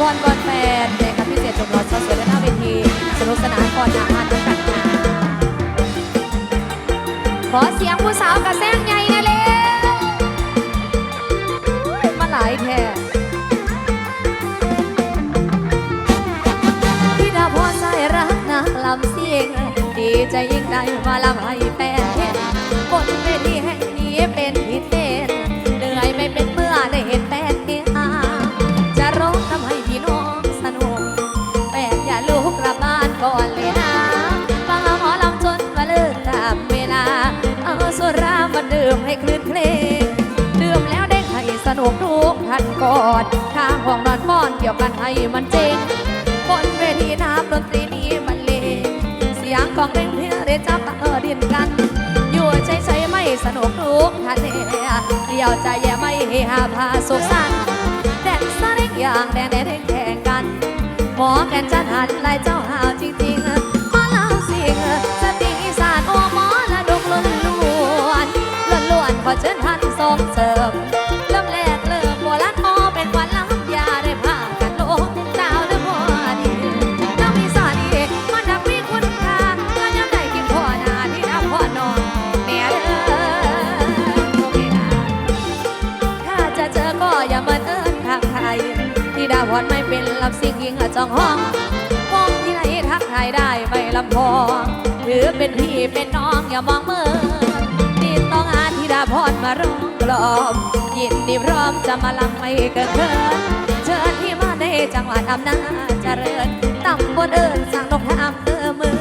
พรก่อนแฟนในคำพิเศษชมรอชาวสวยและหน้าเวทีสนุกสนานก่อนอาหารด้วยกันค่ะขอเสียงผู้สาวกระแซงใหญ่นะเร็วมาหลายแท่ที่ดาพอใจรักนักลำเสียง ดีใจยิ่งได้มา นุกทุกท่านกอดข้างห้องนอนป้อนเกี่ยวกันให้มันเจงบนเวทีน้ำดนตรีนี้บรรเลงเสียงของเร่งเพลงเรจับเออดินกัน อยู่เฉยๆไม่สนุกทุกท่านเดียเดียวใจแย่ไม่เฮฮาพาสุขสันต์แดนซาเล็กอย่างแดนแดนแข่งกันหมอแกนจันหันลายเจ้าหาวจริงๆมาเล่าสิงสติอีสานโอหมอละดกล้วนล้วนล้วนขอเชิญท่านส่งเสริม วดาวพรไม่เป็นลำสิ่งยิงจองห้องห้องที่ไหนทักทายได้ไม่ลำพองหรือเป็นพี่เป็นน้องอย่ามองเมินนี่ต้องอาที่ดาพรมาร้องกลอมยินดีพร้อมจะมาลำไม่เกินเคินเชิญที่มาในจังหวัดอำนาจเจริญตำบลเอิญสั่งนกทามเออเมือง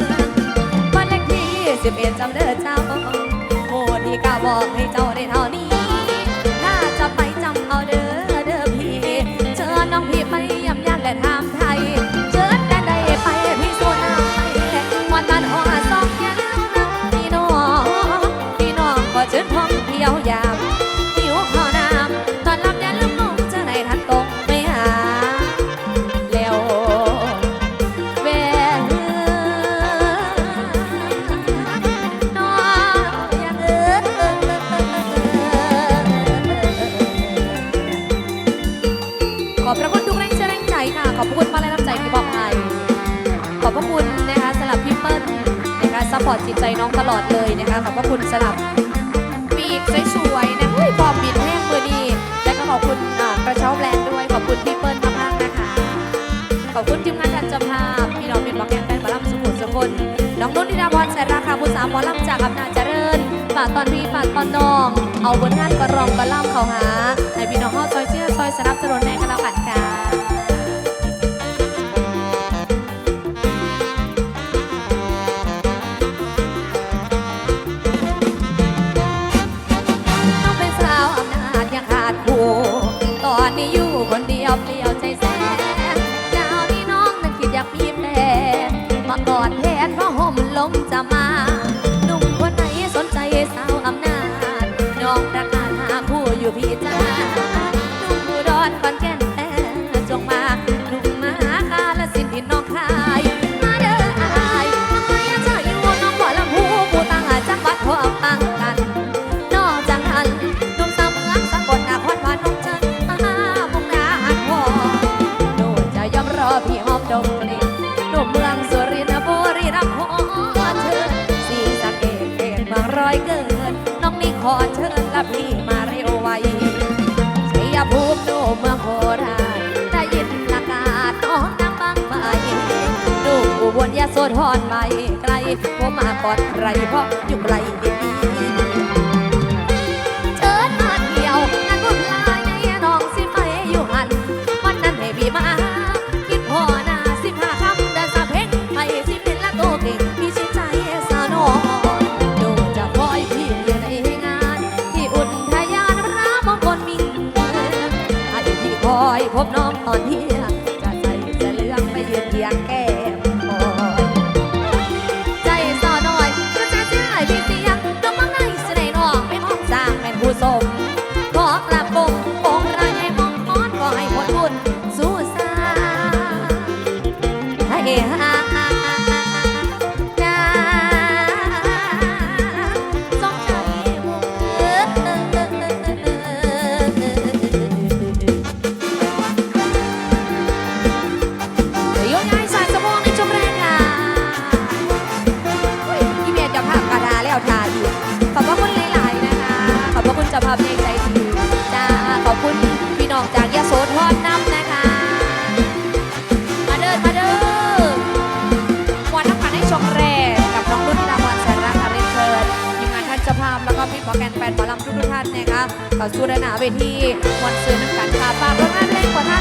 บ้านเลขที่สิบเอ็ดจำเด้อเจ้าโมที่กาบอกให้เจ้าได้เท่านี้ ชิญท่อเที่ยวยามหิวข้าวน้ำตอนรับอย่าลืมน้องเจอในทันตรงไปหาแล้วแว่น้องยังเออขอบพระคุณทุกแรงเชียร์แรงใจค่ะ ขอบพระคุณมากและน้ำใจที่บอกให้ขอบพระคุณนะคะสำหรับพี่เปิ้ลนะคะซัพพอร์ตจิตใจน้องตลอดเลยนะคะขอบพระคุณสำหรับ อบคุณทีมงานทันจภาพพี่น้องเป็นบอกแกนแฟนบอลำสุขุมสุคนน้องนุ่นธิดาพรแสนราคาผู้สาวบอลลัมจากอำนาจเจริญฝากตอนพี่ฝากตอนน้อง เอาผลงานกระรองกระล่ำเขาหาให้พี่น้องเข้าซอยเชื่อซอยสนับสนุนให้กัน องนี่ขอเชิญและพี่มาเร็วไวชัยภูมิโนเมืองโคราชได้ยินประกาศน้องนางบางไปหนุ่มอุบลยโสธรไม่ไกลผมมาก่อนใครเพราะอยู่ไกลดี ที่เงมองในสน่ห์ไม่มองสางเป็ผู้สมบอกลับปงปงรให้มองมอนก็ให้ผบุญสู้สาา ภาพเพลงใจถึงจ้าขอบคุณพี่น้องจากยโสธรน้ำนะคะ มาเดินมาเดินวันนักขันให้ชมแรกกับน้องรุ่นดาวันแสนรักคาเรียนเชิญทีมงานท่านเจ้าภาพแล้วก็พี่หมอแกนแฟนหมอลำทุกท่านนะคะต่อสู้ระนาเวทีวันซื้อน้ำกันค่ะฝากผลงานเพลงของท่าน